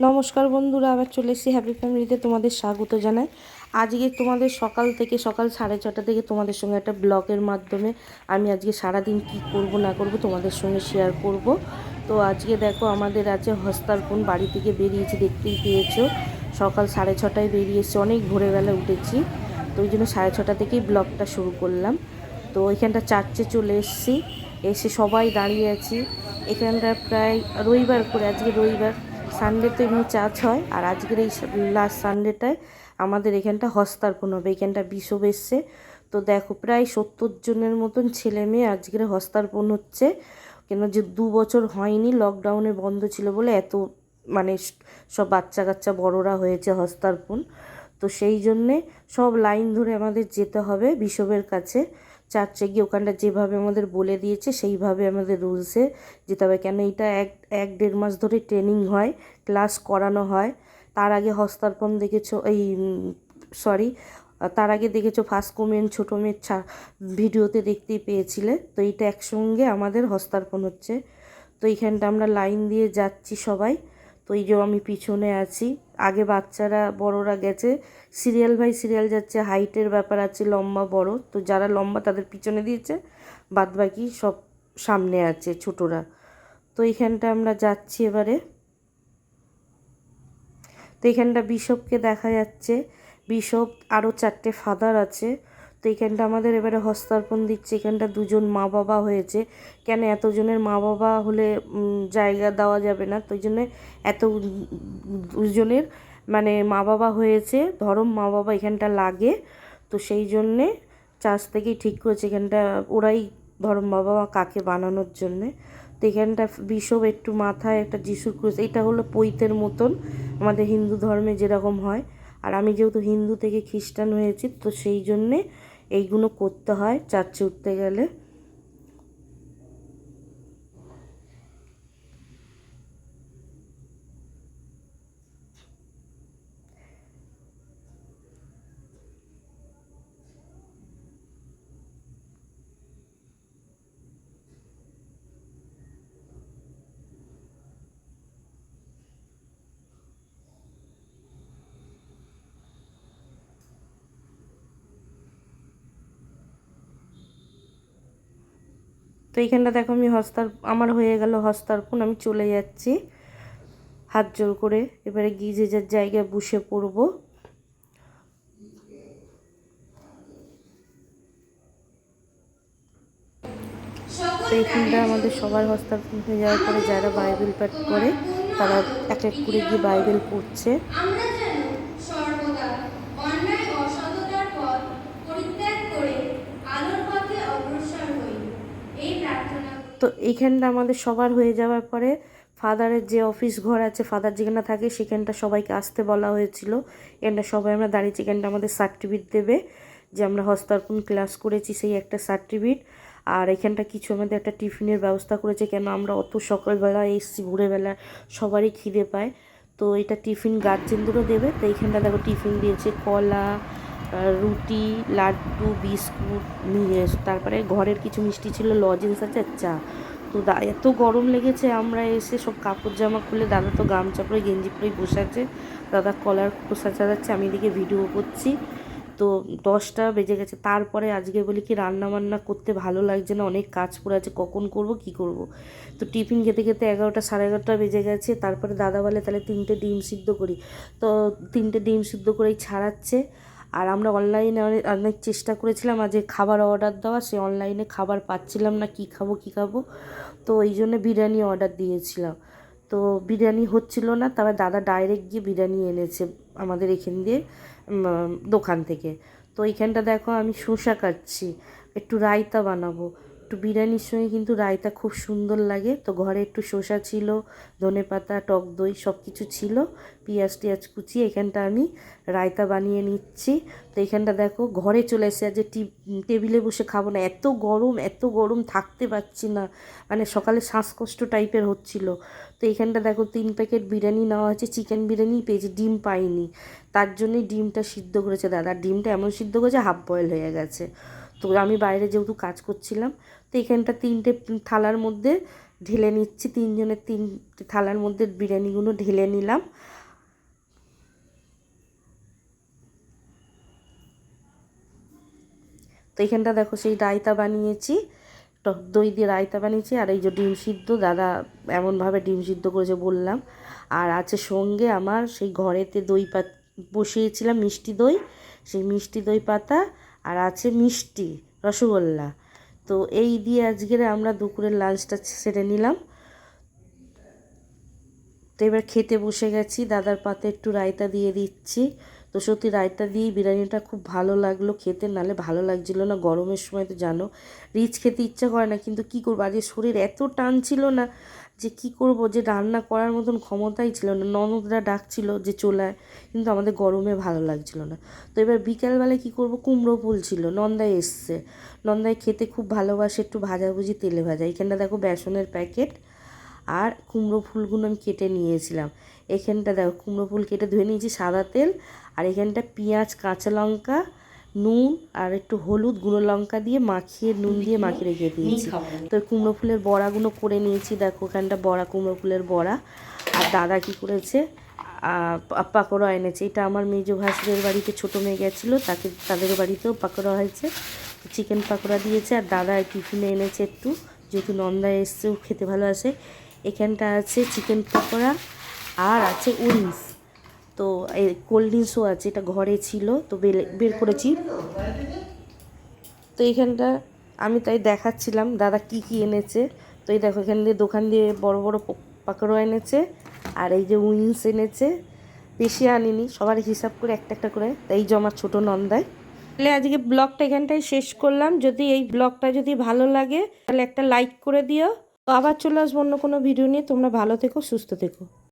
নমস্কার বন্ধুরা, আবার চলে এসেছি হ্যাপি ফ্যামিলিতে তোমাদের স্বাগত জানাই। আজকে তোমাদের সকাল থেকে সকাল সাড়ে ছটা থেকে তোমাদের সঙ্গে একটা ব্লগের মাধ্যমে আমি আজকে সারাদিন কি করব, না করব তোমাদের সঙ্গে শেয়ার করব। তো আজকে দেখো আমাদের আছে হস্তার্পণ, বাড়ি থেকে বেরিয়েছি, দেখতেই পেয়েছ। সকাল সাড়ে ছটায় বেরিয়েছি অনেক ভোরবেলা উঠেছি। তো ওই জন্য সাড়ে ছটা থেকেই ব্লগটা শুরু করলাম। তো ওইখানটা চার্চে চলে এসেছি, এসে সবাই দাঁড়িয়ে আছি। এখানটা প্রায় রবিবার করে, আজকে রবিবার। সানডেতে এমনি চার্চ হয়। আর আজকের এই লাস্ট সানডেটায় আমাদের এখানটা হস্তার্পণ হবে এখানটা বিষব এসছে। তো দেখো, প্রায় সত্তর জনের মতন ছেলে মেয়ে আজকের হস্তার্পণ হচ্ছে। কেন যে দু বছর হয়নি লকডাউনে বন্ধ ছিল বলে এত মানে সব বাচ্চা কাচ্চা বড়রা হয়েছে হস্তার্পণ তো সেই জন্যে সব লাইন ধরে আমাদের যেতে হবে বিশপের কাছে। চার্চে গিয়ে ওখানটা যেভাবে আমাদের বলে দিয়েছে, সেইভাবে আমাদের রুলসে যেতে হবে। কেন এটা এক এক দেড় মাস ধরে ট্রেনিং হয়, ক্লাস করানো হয়। তার আগে হস্তার্পণ দেখেছ, এই সরি তার আগে দেখেছ ফার্স্ট কমেন্ট ছোটো মেয়ের ছা, ভিডিওতে দেখতেই পেয়েছিলে। তো এইটা একসঙ্গে আমাদের হস্তার্পণ হচ্ছে। তো এইখানটা আমরা লাইন দিয়ে যাচ্ছি সবাই। তো এই যে আমি পিছনে আছি। আগে বাচ্চারা, বড়রা গেছে সিরিয়াল বাই সিরিয়াল যাচ্ছে, হাইটের ব্যাপার আছে, লম্বা, বড়। তো যারা লম্বা তাদের পিছনে দিয়েছে বাদ বাকি সব সামনে আছে ছোটরা। তো এইখানটা আমরা যাচ্ছি এবারে। তো এখানটা বিশপকে দেখা যাচ্ছে। বিশপ আরও চারটে ফাদার আছে। তো এখানটা আমাদের এবারে হস্তার্পণ দিচ্ছে। এখানটা দুজন মা বাবা হয়েছে। কেন এতজনের মা বাবা হলে জায়গা দেওয়া যাবে না? তো জন্যে এত দুজনের মানে মা বাবা হয়েছে, ধরম মা বাবা এখানটা লাগে। তো সেই জন্যে চার্চ থেকেই ঠিক করেছে এখানটা, ওরাই ধরম মা বাবা কাকে বানানোর জন্যে। তো এখানটা বিষব একটু মাথায় একটা যিশুর ক্রুশ, এটা হলো পৈতের মতন আমাদের হিন্দু ধর্মে যেরকম হয়। আর আমি যেহেতু হিন্দু থেকে খ্রিস্টান হয়েছি, তো সেই জন্যে এইগুলো করতে হয় চার্চে উঠতে গেলে। তো এইখানটা দেখো আমি হস্তার, আমার হয়ে গেল হস্তার্পণ আমি চলে যাচ্ছি। হাত জোর করে এবারে যে যার জায়গায় বসে পড়ব। তো আমাদের সবার হস্তার্পণ হয়ে যাওয়ার পরে যারা বাইবেল পাঠ করে, তারা এক এক করে গিয়ে বাইবেল পড়ছে। এইখানটা আমাদের সবার হয়ে যাওয়ার পরে ফাদারের যে অফিস ঘর আছে, ফাদার যেখানে থাকে সেখানটা সবাইকে আসতে বলা হয়েছিল। এখানটা সবাই আমরা দাঁড়িয়েছি, এখানটা আমাদের সার্টিফিকেট দেবে যে আমরা হস্তার্পণ ক্লাস করেছি সেই একটা সার্টিফিকেট আর এখানটা কিছু আমাদের একটা টিফিনের ব্যবস্থা করেছে, কেন আমরা অত সকালবেলা এসছি, ভোরেবেলা সবারই খিদে পায়। তো এটা টিফিন গার্জেনদেরও দেবে, তো এইখানটা দেখো টিফিন দিয়েছে, কলা রুটি, লাড্ডু, বিস্কুট তারপরে ঘরের কিছু মিষ্টি ছিল লজেন্স আছে, চা। তো দা, এত গরম লেগেছে, আমরা এসে সব কাপড় জামা খুলে দাদা তো গামচা পরে গেঞ্জি পরেই বসে আছে। দাদা কলার খোসা চালাচ্ছে আমি এদিকে ভিডিও করছি। তো দশটা বেজে গেছে, তারপরে আজকে বলি কি রান্না বান্না করতে ভালো লাগছে না, অনেক কাজ পড়ে আছে, কখন করব, কি করব? তো টিফিন খেতে খেতে এগারোটা, সাড়ে এগারোটা বেজে গেছে, তারপরে দাদা বলে তাহলে তিনটে ডিম সিদ্ধ করি। তো তিনটে ডিম সিদ্ধ করেই ছাড়াচ্ছে। আর আমরা অনলাইনে অনেক অনেক চেষ্টা করেছিলাম আর যে খাবার অর্ডার দেওয়া সে অনলাইনে খাবার পাচ্ছিলাম না, কি খাব কি খাব। তো এই জন্য বিরিয়ানি অর্ডার দিয়েছিলাম। তো বিরিয়ানি হচ্ছিল না, তবে দাদা ডাইরেক্ট গিয়ে বিরিয়ানি এনেছে আমাদের এখান দিয়ে দোকান থেকে। তো এইখানটা দেখো আমি শসা কাটছি, একটু রায়তা বানাবো। একটু বিরিয়ানির সঙ্গে কিন্তু রায়তা খুব সুন্দর লাগে। তো ঘরে একটু শসা ছিল, ধনে পাতা, টক দই সব কিছু ছিল, পেঁয়াজ টিয়াজ কুচিয়ে এখানটা আমি রায়তা বানিয়ে নিচ্ছি। তো এখানটা দেখো, ঘরে চলে এসে যে টেবিলে বসে খাব না। এত গরম এত গরম, থাকতে পারছি না। মানে সকালে শ্বাসকষ্ট টাইপের হচ্ছিল। তো এখানটা দেখো, তিন প্যাকেট বিরিয়ানি নেওয়া হয়েছে। চিকেন বিরিয়ানি পেয়েছি ডিম পাইনি। তার জন্যই ডিমটা সিদ্ধ করেছে দাদা। ডিমটা এমন সিদ্ধ করেছে, হাফ বয়েল হয়ে গেছে। তো আমি বাইরে যেহেতু কাজ করছিলাম, তো এখানটা তিনটে থালার মধ্যে ঢেলে নিচ্ছি, তিনজনের তিন থালার মধ্যে বিরিয়ানিগুলো ঢেলে নিলাম। তো এখানটা দেখো সেই রায়তা বানিয়েছি, টক দই দিয়ে রায়তা বানিয়েছি, আর এই যে ডিম সিদ্ধ, দাদা এমনভাবে ডিম সিদ্ধ করেছে বললাম। আর আছে সঙ্গে আমার সেই ঘরেতে দই পাত, বসিয়েছিলাম মিষ্টি দই, সেই মিষ্টি দই পাতা আর আছে মিষ্টি, রসগোল্লা। তো এই দিয়ে আজকের আমরা দুপুরের লাঞ্চটা সেরে নিলাম। তো এবার খেতে বসে গেছি, দাদার পাতে একটু রায়তা দিয়ে দিচ্ছি। তো সত্যি রায়তা দিয়ে বিরিয়ানিটা খুব ভালো লাগল খেতে। নালে ভালো লাগছিল না, গরমের সময় তো জানো, রিচ খেতে ইচ্ছা করে না, কিন্তু কি করব? আজকে শরীর এত টান ছিল না যে কি করব? যে রান্না করার মতন ক্ষমতাই ছিল না, ননদরা ডাকছিল যে চলায় কিন্তু আমাদের গরমে ভালো লাগছিল না। তো এবার বিকালবেলায় কি করব? কুমড়ো ফুল ছিল নন্দায় এসছে। নন্দায় খেতে খুব ভালোবাসে, একটু ভাজাভুজি, তেলে ভাজা। এখানটা দেখো বেসনের প্যাকেট আর কুমড়ো ফুলগুলো আমি কেটে নিয়েছিলাম। এখানটা দেখো, কুমড়ো ফুল কেটে ধুয়ে নিয়েছি সাদা তেল আর এখানটা পেঁয়াজ কাঁচা লঙ্কা নুন আর একটু হলুদ গুঁড়ো লঙ্কা দিয়ে মাখিয়ে নুন দিয়ে মাখিয়ে রেখে দিয়েছি। তো কুমড়ো ফুলের বড়াগুলো করে নিয়েছি। দেখো ওখানটা বড়া কুমড়ো ফুলের বড়া। আর দাদা কি করেছে? পাকোড়া এনেছে। এটা আমার মেজো ভাসুরের বাড়িতে ছোটো মেয়ে গেছিল। তাকে তাদের বাড়িতেও পাকোড়া হয়েছে। চিকেন পাকোড়া দিয়েছে। আর দাদা টিফিনে এনেছে একটু। যেহেতু নন্দা এসছেও খেতে ভালো ভালোবাসে। এখানটা আছে চিকেন পকোড়া। আর আছে উইংস তো এই কোল্ড ড্রিঙ্কসও আছে, এটা ঘরে ছিল, তো বের করেছি। তো এইখানটা আমি তাই দেখাচ্ছিলাম, দাদা কি কি এনেছে। তো এই দেখো, এখান দিয়ে দোকান দিয়ে বড় বড় পাকোড়া এনেছে, আর এই যে উইংস এনেছে। বেশি আনিনি, সবার হিসাব করে একটা একটা করে, তাই যে আমার ছোটো নন্দায় তাহলে আজকে ব্লগটা এখানটায় শেষ করলাম। যদি এই ব্লগটা যদি ভালো লাগে, তাহলে একটা লাইক করে দিও। তো আবার চলে আসব অন্য কোনো ভিডিও নিয়ে। তোমরা ভালো থেকো, সুস্থ থেকো।